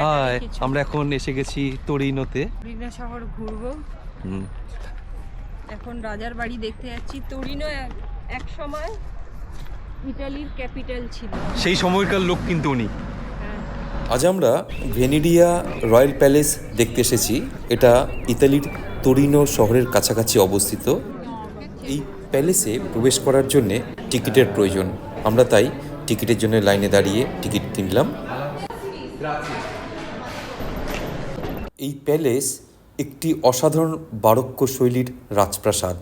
High আমরা এখন এসে গেছি তরিনোতে। তোরিনো শহর ঘুরবো। এখন রাজার বাড়ি দেখতে যাচ্ছি। তোরিনো এক- এক সময় ইটালির ক্যাপিটাল ছিল। সেই সময়কার লোক কিন্তু উনি। হ্যাঁ। আজ আমরা ভেনিডিয়া রয়্যাল প্যালেস দেখতে এসেছি। এটা ইতালির তোরিনো শহরের কাছাকাছি অবস্থিত। এই প্যালেসে প্রবেশ করার জন্যে টিকিটের প্রয়োজন। আমরা তাই টিকিটের জন্য লাইনে দাঁড়িয়ে টিকিট কিনলাম। এই প্যালেস একটি অসাধারণ বারক্য শৈলীর রাজপ্রাসাদ।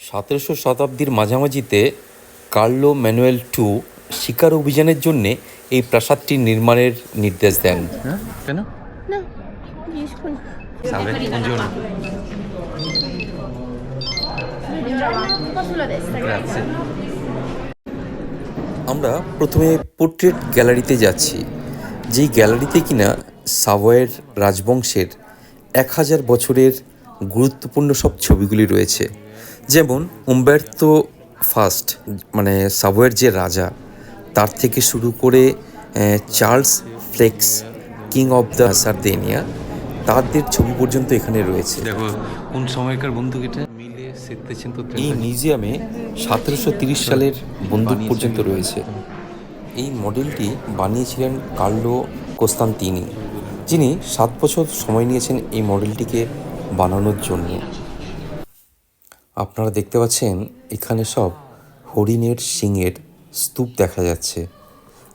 সতেরোশো শতাব্দীর মাঝামাঝিতে কার্লো ম্যানুয়েল টু শিকার অভিযানের জন্য এই প্রাসাদটি নির্মাণের নির্দেশ দেন। হ্যাঁ? কেন. Grazie. আমরা প্রথমে পোর্ট্রেট গ্যালারিতে যাচ্ছি। যেই গ্যালারিতে কিনা সাভয়ের রাজবংশের এক হাজার বছরের গুরুত্বপূর্ণ সব ছবিগুলি রয়েছে। যেমন উম্বের্তো ফার্স্ট মানে সাভয়ের যে রাজা তার থেকে শুরু করে Charles Felix king of the Sardinia তাদের ছবি পর্যন্ত এখানে রয়েছে। দেখো কোন সময়কার বন্দুক এটা? মিলে এই মিউজিয়ামে সতেরোশো তিরিশ সালের বন্দুক পর্যন্ত রয়েছে। এই মডেলটি বানিয়েছিলেন কার্লো কোস্তান্তিনি। যিনি সাত বছর সময় নিয়েছেন এই মডেলটিকে বানানোর জন্য। আপনারা দেখতে পাচ্ছেন, এখানে সব হরিণের শিংয়ের স্তূপ দেখা যাচ্ছে।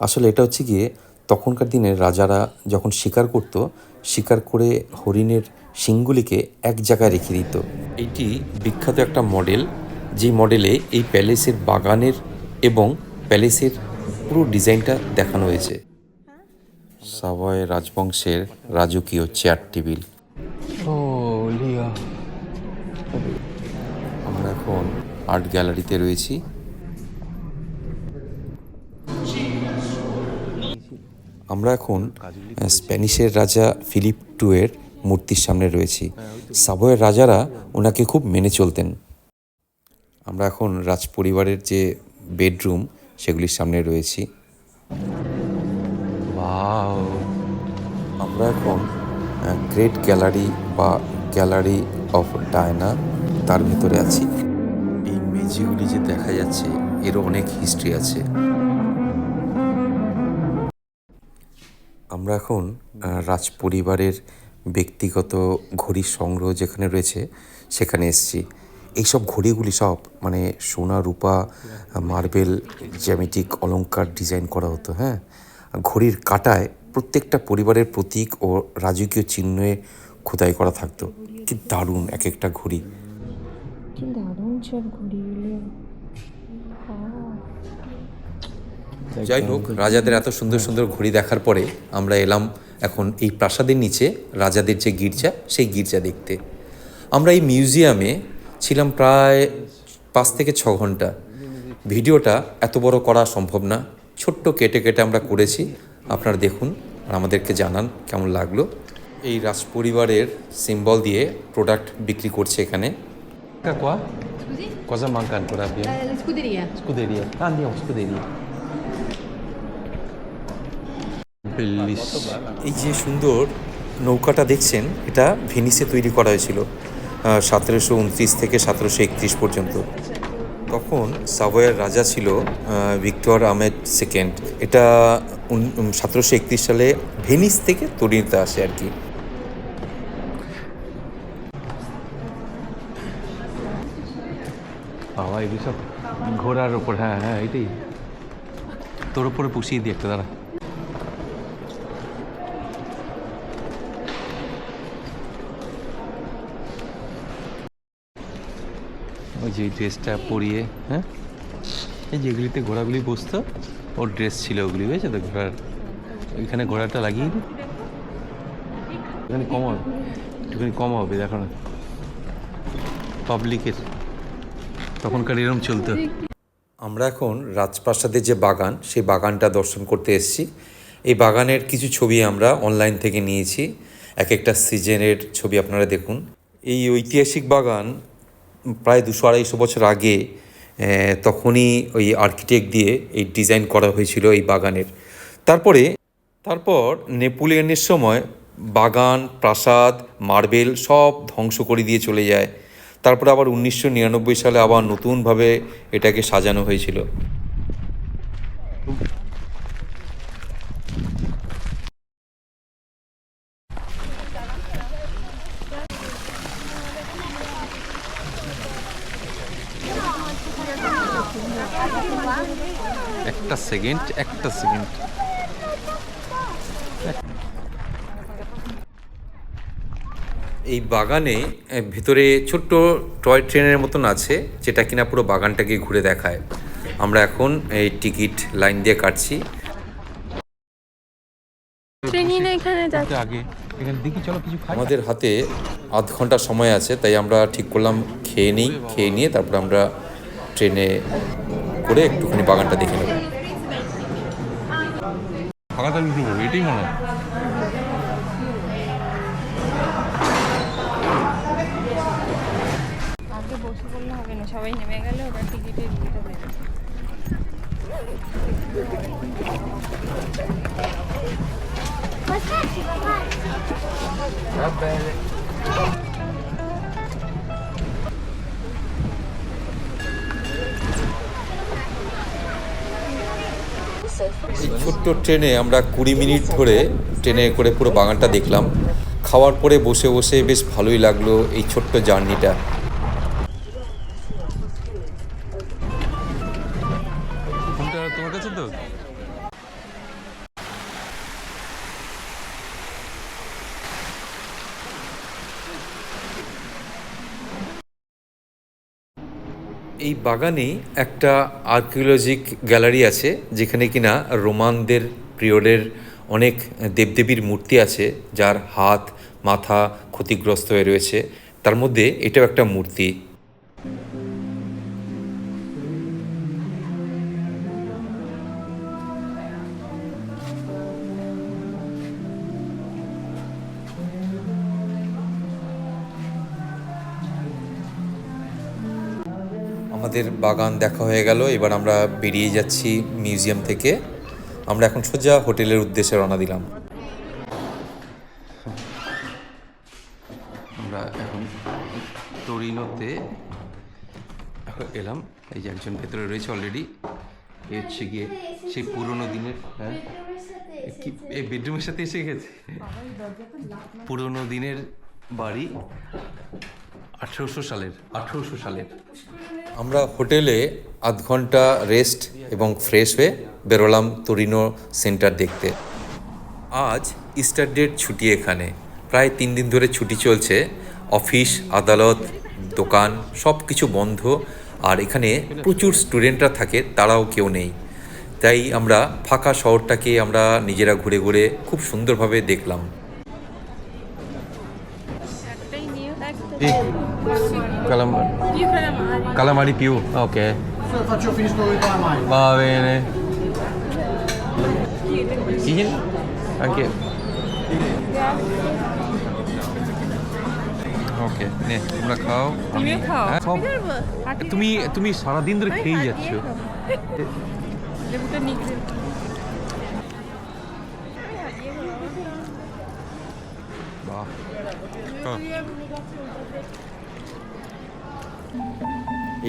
আসলে এটা হচ্ছে গিয়ে তখনকার দিনে রাজারা যখন শিকার করত, শিকার করে হরিণের শিংগুলিকে এক জায়গায় রেখে দিত। এটি বিখ্যাত একটা মডেল, যে মডেলে এই প্যালেসের বাগানের এবং প্যালেসের পুরো ডিজাইনটা দেখানো হয়েছে। সাভয় রাজবংশের রাজকীয় চেয়ার টেবিল। আমরা এখন আর্ট গ্যালারিতে রয়েছি। আমরা এখন স্প্যানিশের রাজা ফিলিপ টু এর মূর্তির সামনে রয়েছি। সাভয়ের রাজারা ওনাকে খুব মেনে চলতেন। আমরা এখন রাজ পরিবারের যে বেডরুম সেগুলির সামনে রয়েছি। আমরা এখন গ্রেট গ্যালারি বা গ্যালারি অফ ডায়না তার ভিতরে আছি। এই মেঝেগুলি যে দেখা যাচ্ছে, এরও অনেক হিস্ট্রি আছে। আমরা এখন রাজ পরিবারের ব্যক্তিগত ঘড়ির সংগ্রহ যেখানে রয়েছে, সেখানে এসেছি। এইসব ঘড়িগুলি সব মানে সোনা, রূপা, মার্বেল জ্যামিটিক অলঙ্কার ডিজাইন করা হতো হ্যাঁ? ঘড়ির কাটায় প্রত্যেকটা পরিবারের প্রতীক ও রাজকীয় চিহ্নে খোদাই করা থাকতো। কি দারুণ এক একটা ঘড়ি il যাই হোক রাজাদের এত সুন্দর সুন্দর ঘড়ি দেখার পরে আমরা এলাম এখন এই প্রাসাদের নিচে রাজাদের যে গির্জা সেই গির্জা দেখতে। আমরা এই মিউজিয়ামে ছিলাম প্রায় পাঁচ থেকে ছ ঘণ্টা। ভিডিওটা এত বড় করা সম্ভব না। ছোট্ট কেটে কেটে আমরা করেছি। আপনারা দেখুন আর আমাদেরকে জানান কেমন লাগল। এই রাজ পরিবারের সিম্বল দিয়ে প্রোডাক্ট বিক্রি করছে এখানে। qua cosa manca ancora abbiamo Eh, le scuderie. scuderia ah, andiamo scuderia bellissimo এই যে সুন্দর নৌকাটা দেখছেন এটা ভেনিসে তৈরি করা হয়েছিল সতেরোশো উনত্রিশ থেকে সতেরোশো একত্রিশ পর্যন্ত। তখন সাভয়ের রাজা ছিল ভিক্টর আহমেদ সেকেন্ড। এটা সতেরোশো একত্রিশ সালে ভেনিস থেকে তরিনিতে আসে আর কি। বাবা সব ঘোড়ার ওপর হ্যাঁ হ্যাঁ এটাই তোর উপরে পুষিয়ে দিই একটা, দাঁড়া। ওই যে ড্রেসটা পরিয়ে হ্যাঁ? এই যেগুলিতে ঘোড়াগুলি বসতো, ওর ড্রেস ছিল ওগুলি, বুঝেছ তো? ঘোড়ার, ওইখানে ঘোড়াটা লাগিয়ে দিই। এখানে কম হবে, একটুখানি কম হবে, দেখো না। পাবলিকের তখনকার এরম চলতো। আমরা এখন রাজপ্রাসাদের যে বাগান, সেই বাগানটা দর্শন করতে এসেছি। এই বাগানের কিছু ছবি আমরা অনলাইন থেকে নিয়েছি। এক একটা সিজনের ছবি আপনারা দেখুন। এই ঐতিহাসিক বাগান প্রায় দুশো আড়াইশো বছর আগে তখনই ওই আর্কিটেক্ট দিয়ে এই ডিজাইন করা হয়েছিল এই বাগানের। তারপরে, তারপর নেপোলিয়নের সময় বাগান, প্রাসাদ, মার্বেল সব ধ্বংস করে দিয়ে চলে যায়। তারপরে আবার উনিশশো নিরানব্বই সালে আবার নতুনভাবে এটাকে সাজানো হয়েছিল। একটা সেকেন্ড একটা সেকেন্ড। এই বাগানে ভেতরে ছোট্ট টয় ট্রেনের মতন আছে যেটা কিনা পুরো বাগানটাকে ঘুরে দেখায়। আমরা এখন এই টিকিট লাইন দিয়ে কাটছি। আমাদের হাতে আধ ঘণ্টা সময় আছে তাই আমরা ঠিক করলাম খেয়ে নিই খেয়ে নিয়ে তারপর আমরা ট্রেনে করে একটুখানি বাগানটা দেখে নেব। থাকলে উঠে পড়ব এটাই মনে হয়। বসে পড়লে হবে না সবাই নেমে গেলে ওরা টিকিটের ইয়েটা দেবে। এই ছোট্ট ট্রেনে আমরা কুড়ি মিনিট ধরে ট্রেনে করে পুরো বাগানটা দেখলাম। খাওয়ার পরে বসে বসে বেশ ভালোই লাগল এই ছোট্ট জার্নিটা। বাগানে একটা আর্কিওলজিক গ্যালারি আছে, যেখানে কিনা রোমানদের পিরিয়ডের অনেক দেবদেবীর মূর্তি আছে, যার হাত, মাথা ক্ষতিগ্রস্ত হয়ে রয়েছে। তার মধ্যে এটাও একটা মূর্তি। আমাদের বাগান দেখা হয়ে গেল। এবার আমরা বেরিয়ে যাচ্ছি মিউজিয়াম থেকে। আমরা এখন সোজা হোটেলের উদ্দেশ্যে রওনা দিলাম। আমরা এখন তরিনোতে এলাম। এই যে একজন ভেতরে রয়েছে অলরেডি এ হচ্ছে গিয়ে সেই পুরোনো দিনের হ্যাঁ? কি, এই বেডরুমের সাথে এসে গেছে? পুরোনো দিনের বাড়ি আঠেরোশো সালের আঠেরোশো সালের। আমরা হোটেলে আধ ঘণ্টা রেস্ট এবং ফ্রেশ হয়ে বেরোলাম তরিনো সেন্টার দেখতে। আজ ইস্টার ডেট ছুটি এখানে। প্রায় তিন দিন ধরে ছুটি চলছে। অফিস, আদালত, দোকান সব কিছু বন্ধ আর এখানে প্রচুর স্টুডেন্টরা থাকে, তারাও কেউ নেই। তাই আমরা ফাঁকা শহরটাকে আমরা নিজেরা ঘুরে ঘুরে খুব সুন্দরভাবে দেখলাম। নিয়ে Eh, calamari. Calamari più, ok. Faccio finisco con i calamari. Va bene. Chi? Anche. ওকে নে তোমরা খাও তুমিও খাও। হ্যাঁ, তুমি তুমি সারাদিন ধরে খেয়েই যাচ্ছ লেবুটা বাহ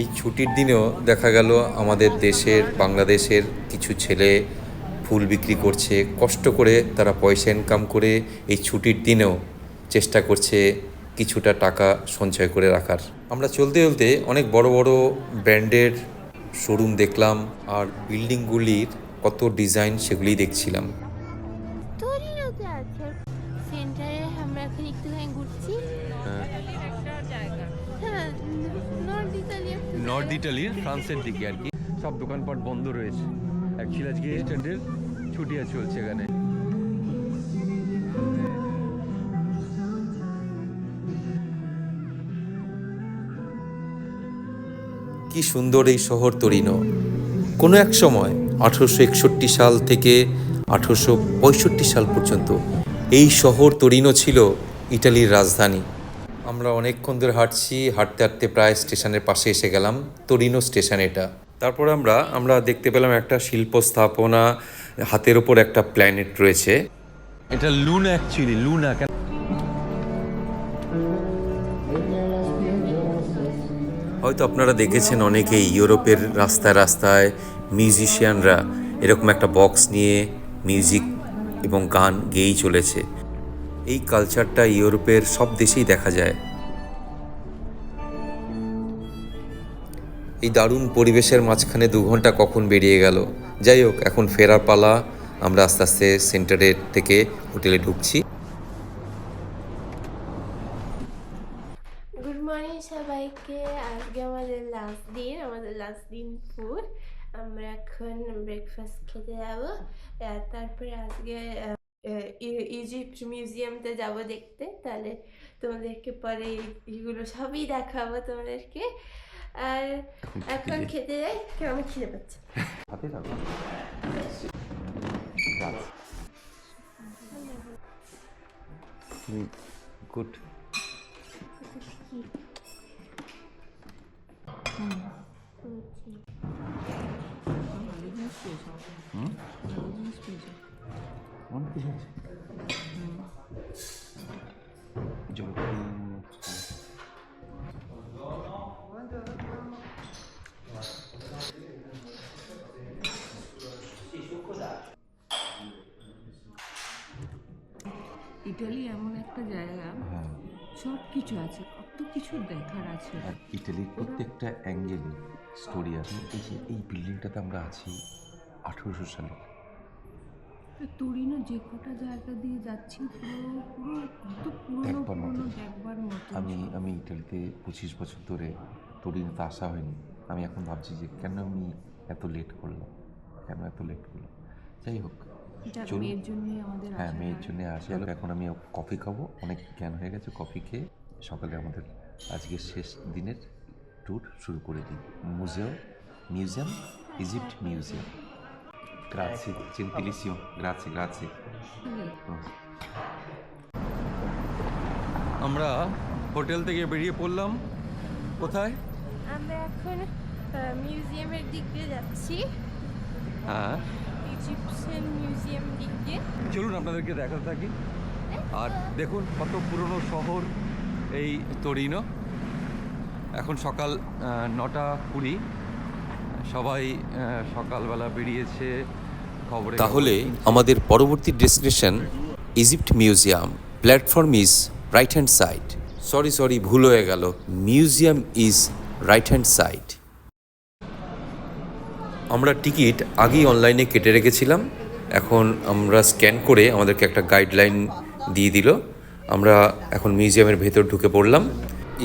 এই ছুটির দিনেও দেখা গেল আমাদের দেশের, বাংলাদেশের কিছু ছেলে ফুল বিক্রি করছে, কষ্ট করে তারা পয়সা ইনকাম করে এই ছুটির দিনেও চেষ্টা করছে কিছুটা টাকা সঞ্চয় করে রাখার। আমরা চলতে চলতে অনেক বড় বড় ব্র্যান্ডের শোরুম দেখলাম আর বিল্ডিংগুলির কত ডিজাইন সেগুলি দেখছিলাম। ইটালির ফ্রান্সের দিকে আর কি। সব দোকানপাট বন্ধ রয়েছে। অ্যাকচুয়ালি আজকে স্ট্যান্ডের ছুটি আছে চলছে এখানে। কি সুন্দর এই শহর তরিনো। কোনো এক সময় আঠেরোশো সাল থেকে আঠেরোশো সাল পর্যন্ত এই শহর তরিনো ছিল ইটালির রাজধানী। আমরা অনেকক্ষণ ধরে হাঁটছি হাঁটতে হাঁটতে প্রায় স্টেশনের পাশে এসে গেলাম তরিনো স্টেশন এটা। তারপর আমরা আমরা দেখতে পেলাম একটা শিল্প স্থাপনা হাতের ওপর একটা প্ল্যানেট রয়েছে। এটা লুনা অ্যাকচুয়ালি লুনা হয়তো আপনারা দেখেছেন অনেকেই ইউরোপের রাস্তায় রাস্তায় মিউজিশিয়ানরা এরকম একটা বক্স নিয়ে মিউজিক এবং গান গেয়েই চলেছে। এই কালচারটা ইউরোপের সব দেশেই দেখা যায়। এই দারুণ পরিবেশের মাঝখানে দু ঘণ্টা কখন বেরিয়ে গেল? যাই হোক, এখন ফেরার পালা। আমরা আস্তে আস্তে সেন্টারের থেকে হোটেলে ঢুকছি। গুড মর্নিং সবাইকে। আজকে আমাদের লাস্ট দিন আমাদের লাস্ট দিন ফুড আমরা এখন ব্রেকফাস্ট খেতে যাব। তারপরে আজকে ইজিপ্ট মিউজিয়ামতে যাব দেখতে। তাহলে তোমাদেরকে পরে এগুলো সবই দেখাবো তোমাদেরকে। আর এখন খেতে যাই। কেমন খিদে পাচ্ছে? গুড। অনেক কিছু আছে ইটালি এমন একটা জায়গা হ্যাঁ। সব কিছু আছে কত কিছু দেখার আছে। আর ইটালির প্রত্যেকটা অ্যাঙ্গেলে স্টোরি আছে। এই যে এই বিল্ডিংটাতে আমরা আছি আঠেরোশো সালে। তুরিনো যে কটা জায়গা দিয়ে যাচ্ছি পুরো পুরো পুরনো দেখবার মতো। আমি আমি ইটালিতে পঁচিশ বছর ধরে টরিনোতে আসা হয়নি। আমি এখন ভাবছি যে কেন আমি এত লেট করলাম? কেন এত লেট করলাম? যাই হোক যাক, চলুন। মেয়ের জন্য আমাদের হ্যাঁ মেয়ের। জন্য আসা হলো এখন আমি কফি খাব। অনেক জ্ঞান হয়ে গেছে কফি খেয়ে। সকালে আমাদের আজকের শেষ দিনের ট্যুর শুরু করে দিই। মুজিয়াম মিউজিয়াম ইজিপ্ট মিউজিয়াম গ্রাছি জেন্টিলিসিও গ্রাছি গ্রাছি আমরা হোটেল থেকে বেরিয়ে পড়লাম। কোথায়? আমরা এখন মিউজিয়ামের দিক দিয়ে যাচ্ছি। হ্যাঁ। ইজিপশিয়ান মিউজিয়াম দিক। দিয়ে চলুন আপনাদেরকে দেখাতে থাকি। আর দেখুন কত পুরনো শহর এই তরিনো। এখন সকাল নটা কুড়ি। সবাই সকালবেলা বেরিয়েছে খবরে তাহলে আমাদের পরবর্তী destination Egypt museum. Platform is right hand side sorry sorry ভুল হয়ে গেল। Museum is right hand side আমরা টিকিট আগেই অনলাইনে কেটে রেখেছিলাম। এখন আমরা স্ক্যান করে আমাদেরকে একটা গাইডলাইন দিয়ে দিল। আমরা এখন মিউজিয়ামের ভেতর ঢুকে পড়লাম।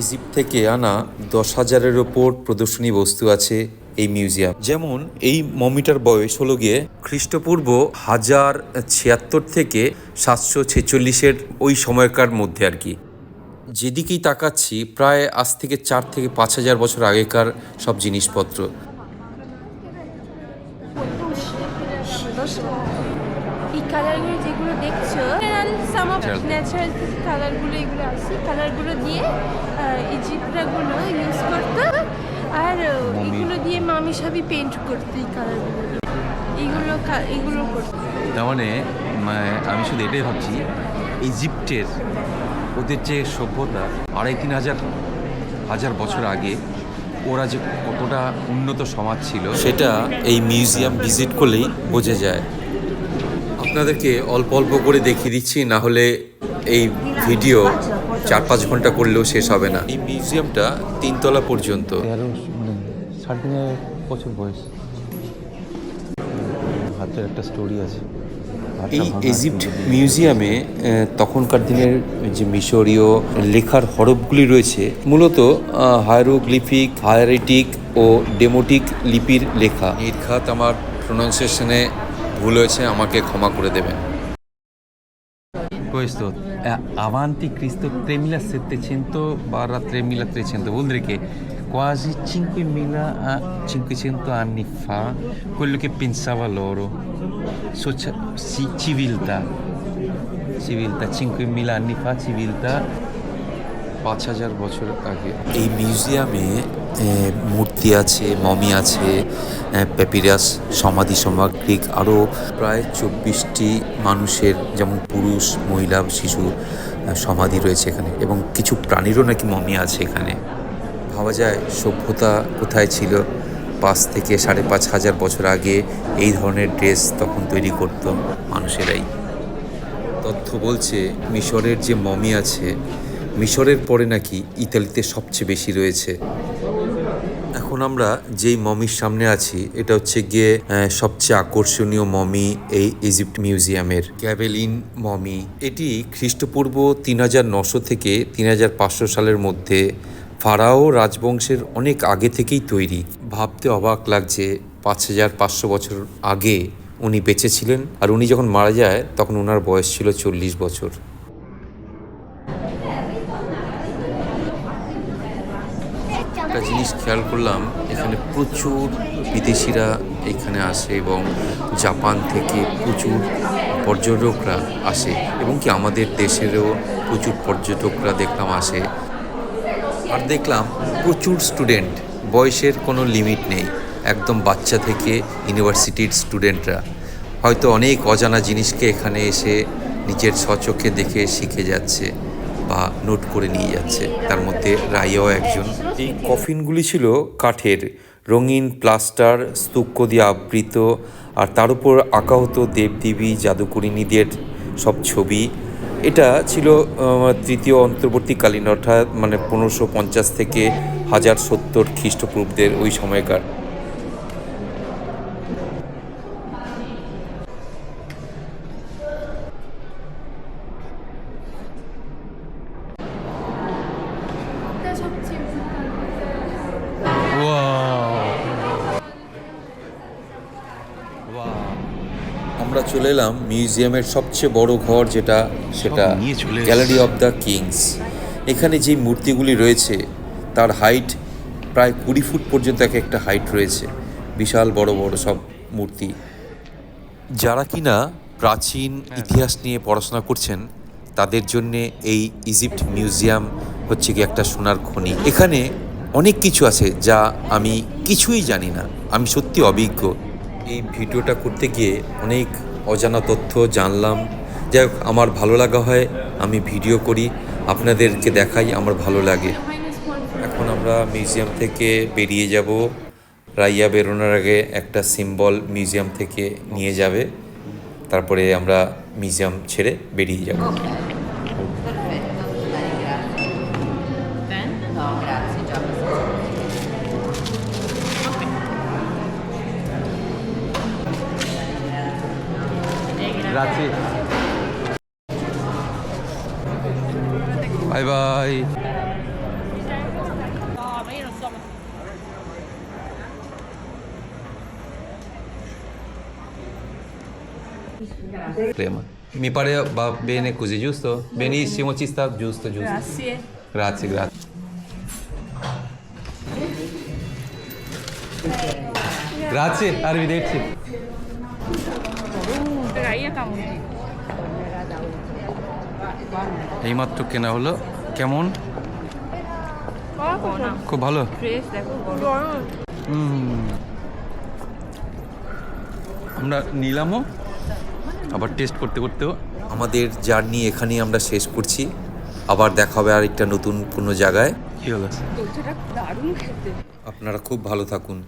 ইজিপ্ট থেকে আনা দশ হাজারের ওপর প্রদর্শনী বস্তু আছে। এই মিউজিয়াম যেমন এই মমিটার বয়স হলো গিয়ে খ্রিস্টপূর্ব হাজার ছিয়াত্তর থেকে সাতশো ছেচল্লিশের ওই সময়কার মধ্যে আর কি। যেদিকেই তাকাচ্ছি প্রায় আজ থেকে চার থেকে পাঁচ হাজার বছর আগেকার সব জিনিসপত্র। এই কালারগুলো যেগুলো দেখছ সাম অফ ন্যাচারাল কালারগুলো এগুলো আছে। কালারগুলো দিয়ে ইজিপ্টরাগুলো ইউজ এগুলো দিয়ে সবই পেন্ট করতো করতো। তার মানে আমি শুধু এটাই ভাবছি ইজিপ্টের ওদের যে সভ্যতা, আড়াই তিন হাজার হাজার বছর আগে ওরা যে কতটা উন্নত সমাজ ছিল, সেটা এই মিউজিয়াম ভিজিট করলেই বোঝা যায়। আপনাদেরকে অল্প অল্প করে দেখিয়ে দিচ্ছি, না হলে এই ভিডিও চার পাঁচ ঘণ্টা করলেও শেষ হবে না। এই মিউজিয়ামটা তিনতলা পর্যন্ত। হাজার বছর বয়স। হাতের একটা স্টোরি আছে। এই ইজিপ্ট মিউজিয়ামে তখনকার দিনের যে মিশরীয় লেখার হরফগুলি রয়েছে মূলত হায়ারোগ্লিফিক হায়ারেটিক ও ডেমোটিক লিপির লেখা। নির্ঘাত আমার প্রোনাউন্সিয়েশনে ভুল হয়েছে আমাকে ক্ষমা করে দেবেন। Questo è avanti Cristo 3700 barra 3300, vuol dire che quasi 5000 a 500 anni fa quello che pensava loro, socia- sì, civiltà, civiltà, 5000 anni fa civiltà. পাঁচ হাজার বছর আগে এই মিউজিয়ামে মূর্তি আছে মমি আছে প্যাপিরাস সমাধি সামগ্রিক আরও প্রায় চব্বিশটি মানুষের যেমন পুরুষ মহিলা শিশু সমাধি রয়েছে এখানে। এবং কিছু প্রাণীরও নাকি মমি আছে এখানে। ভাবা যায় সভ্যতা কোথায় ছিল। পাঁচ থেকে সাড়ে পাঁচ হাজার বছর আগে এই ধরনের ড্রেস তখন তৈরি করতো মানুষেরাই। তথ্য বলছে, মিশরের যে মমি আছে, মিশরের পরে নাকি ইতালিতে সবচেয়ে বেশি রয়েছে। এখন আমরা যেই মমির সামনে আছি, এটা হচ্ছে গিয়ে সবচেয়ে আকর্ষণীয় মমি এই ইজিপ্ট মিউজিয়ামের, ক্যাবেলিন মমি। এটি খ্রিস্টপূর্ব তিন হাজার নশো থেকে তিন হাজার পাঁচশো সালের মধ্যে ফারাও রাজবংশের অনেক আগে থেকেই তৈরি। ভাবতে অবাক লাগছে, পাঁচ হাজার পাঁচশো বছর আগে উনি বেঁচে ছিলেন আর উনি যখন মারা যায়, তখন ওনার বয়স ছিল চল্লিশ বছর। একটা জিনিস খেয়াল করলাম, এখানে প্রচুর বিদেশিরা এখানে আসে এবং জাপান থেকে প্রচুর পর্যটকরা আসে এবং কি আমাদের দেশেরও প্রচুর পর্যটকরা দেখলাম আসে। আর দেখলাম প্রচুর স্টুডেন্ট বয়সের কোনো লিমিট নেই, একদম বাচ্চা থেকে ইউনিভার্সিটির স্টুডেন্টরা হয়তো অনেক অজানা জিনিসকে এখানে এসে নিজের স্বচক্ষে দেখে শিখে যাচ্ছে বা নোট করে নিয়ে যাচ্ছে। তার মধ্যে রাইয়াও একজন। এই কফিনগুলি ছিল কাঠের, রঙিন প্লাস্টার স্তূক্য দিয়ে আবৃত, আর তার উপর আঁকা হতো দেবদেবী, জাদুকরিণীদের সব ছবি। এটা ছিল তৃতীয় অন্তর্বর্তীকালীন অর্থাৎ মানে পনেরোশো পঞ্চাশ থেকে হাজার সত্তর খ্রিস্টপূর্বদের ওই সময়কার। এলাম মিউজিয়ামের সবচেয়ে বড় ঘর যেটা সেটা গ্যালারি অফ দ্য কিংস। এখানে যে মূর্তিগুলি রয়েছে তার হাইট প্রায় কুড়ি ফুট পর্যন্ত এক একটা হাইট রয়েছে। বিশাল বড় বড় সব মূর্তি। যারা কিনা প্রাচীন ইতিহাস নিয়ে পড়াশোনা করছেন তাদের জন্য এই ইজিপ্ট মিউজিয়াম হচ্ছে কি একটা সোনার খনি। এখানে অনেক কিছু আছে যা আমি কিছুই জানি না। আমি সত্যি অভিজ্ঞ। এই ভিডিওটা করতে গিয়ে অনেক অজানা তথ্য জানলাম। যাই হোক, আমার ভালো লাগা হয়, আমি ভিডিও করি, আপনাদেরকে দেখাই আমার ভালো লাগে। এখন আমরা মিউজিয়াম থেকে বেরিয়ে যাব। রাইয়া বেরোনোর আগে একটা সিম্বল মিউজিয়াম থেকে নিয়ে যাবে। তারপরে আমরা মিউজিয়াম ছেড়ে বেরিয়ে যাব। Grazie. Bye bye. Mi pare va bene così, giusto? Benissimo, ci sta, giusto, giusto. Grazie. Grazie, grazie. Grazie, arrivederci. এইমাত্র কেনা হলো। কেমন? খুব ভালো। আমরা নিলামও আবার টেস্ট করতে করতেও। আমাদের জার্নি এখানেই আমরা শেষ করছি। আবার দেখা হবে আর একটা নতুন কোনো জায়গায়। কি হলো? আপনারা খুব ভালো থাকুন।